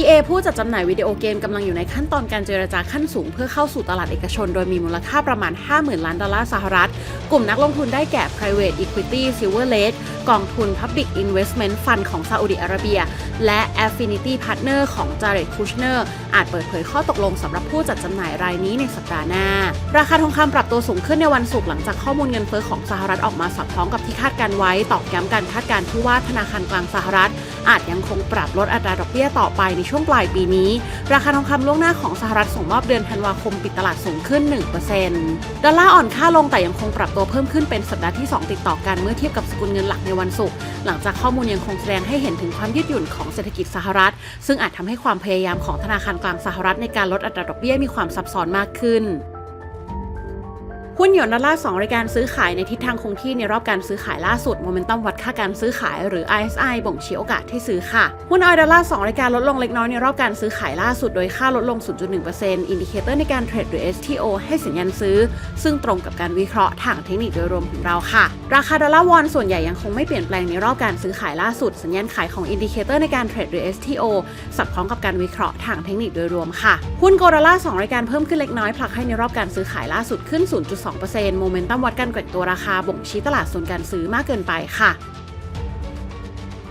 EA ผู้จัดจำหน่ายวิดีโอเกมกำลังอยู่ในขั้นตอนการเจรจาขั้นสูงเพื่อเข้าสู่ตลาดเอกชน โดยมีมูลค่าประมาณ 50,000 ล้านดอลลาร์สหรัฐ กลุ่มนักลงทุนได้แก่ Private Equity Silver Lake กองทุน Public Investment Fund ของซาอุดิอาระเบีย และ Affinity Partner ของ Jared Kushner อาจเปิดเผยข้อตกลงสำหรับผู้จัดจำหน่ายรายนี้ในสัปดาห์หน้า ราคาทองคำปรับตัวสูงขึ้นในวันศุกร์หลังจากข้อมูลเงินเฟ้อของสหรัฐออกมาสอดคล้องกับที่คาดการไว้ตอกย้ำการคาดการณ์ที่ว่าธนาคารกลางสหรัฐ อาจยังคงปรับลดอัตราดอกเบี้ยต่อไปในช่วงปลายปีนี้ ราคาทองคำล่วงหน้าของสหรัฐส่งมอบเดือนธันวาคมปิดตลาดสูงขึ้น 1%ดอลลาร์อ่อนค่าลงแต่ยังคงปรับตัวเพิ่มขึ้นเป็นสัปดาห์ที่ 2 ติดต่อกันเมื่อเทียบกับสกุลเงินหลักในวันศุกร์หลังจากข้อมูลยังคงแสดงให้เห็นถึงความยืดหยุ่นของเศรษฐกิจสหรัฐ ซึ่งอาจทำให้ความพยายามของธนาคารกลางสหรัฐในการลดอัตราดอกเบี้ยมีความซับซ้อนมากขึ้น หุ้นหยวนดอลลาร์2รายการซื้อขายในทิศทางคงที่ในรอบการซื้อขายล่าสุดโมเมนตัมวัดค่าการซื้อขายหรือ RSI บ่งชี้โอกาสที่ซื้อค่ะหุ้นออยดอลลาร์2รายการลดลงเล็กน้อยในรอบการซื้อขายล่าสุดโดยค่าลดลง 0.1%อินดิเคเตอร์ในการเทรดหรือ STO ให้สัญญาณซื้อ ซึ่งตรงกับการวิเคราะห์ทางเทคนิคโดยรวมของเราค่ะ ราคาดอลลาร์วอนส่วนใหญ่ยังคงไม่เปลี่ยนแปลงในรอบการซื้อขายล่าสุด สัญญาณขายของอินดิเคเตอร์ในการเทรดหรือ STO สอดคล้องกับการวิเคราะห์ทางเทคนิคโดยรวมค่ะหุ้นโกลดอลลาร์2รายการเพิ่มขึ้นเล็กน้อยผลักให้ในรอบการซื้อขายล่าสุดขึ้น2%โมเมนตัมวัดการแกว่งตัวราคาบ่งชี้ตลาดส่วนการซื้อมากเกินไปค่ะ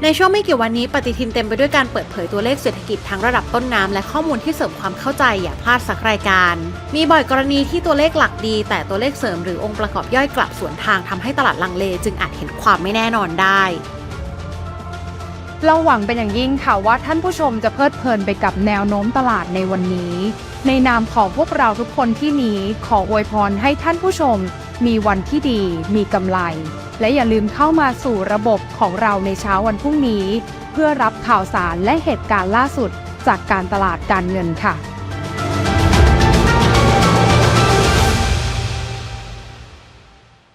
ในช่วงไม่กี่วันนี้ปฏิทินเต็มไปด้วยการเปิดเผยตัวเลขเศรษฐกิจทั้งระดับต้นน้ำและข้อมูลที่เสริมความเข้าใจอย่าพลาดสักรายการ มีบ่อยกรณีที่ตัวเลขหลักดี แต่ตัวเลขเสริมหรือองค์ประกอบย่อยกลับสวนทางทำให้ตลาดลังเล จึงอาจเห็นความไม่แน่นอนได้ เราหวังเป็นอย่างยิ่งค่ะว่าท่านผู้ชมจะเพลิดเพลินไปกับแนวโน้มตลาดในวันนี้ ในนามของพวกเราทุกคนที่นี้ขออวยพรให้ท่านผู้ชม มีวันที่ดี มีกำไร และอย่าลืมเข้ามาสู่ระบบของเราในเช้าวันพรุ่งนี้ เพื่อรับข่าวสารและเหตุการณ์ล่าสุดจากการตลาดการเงินค่ะ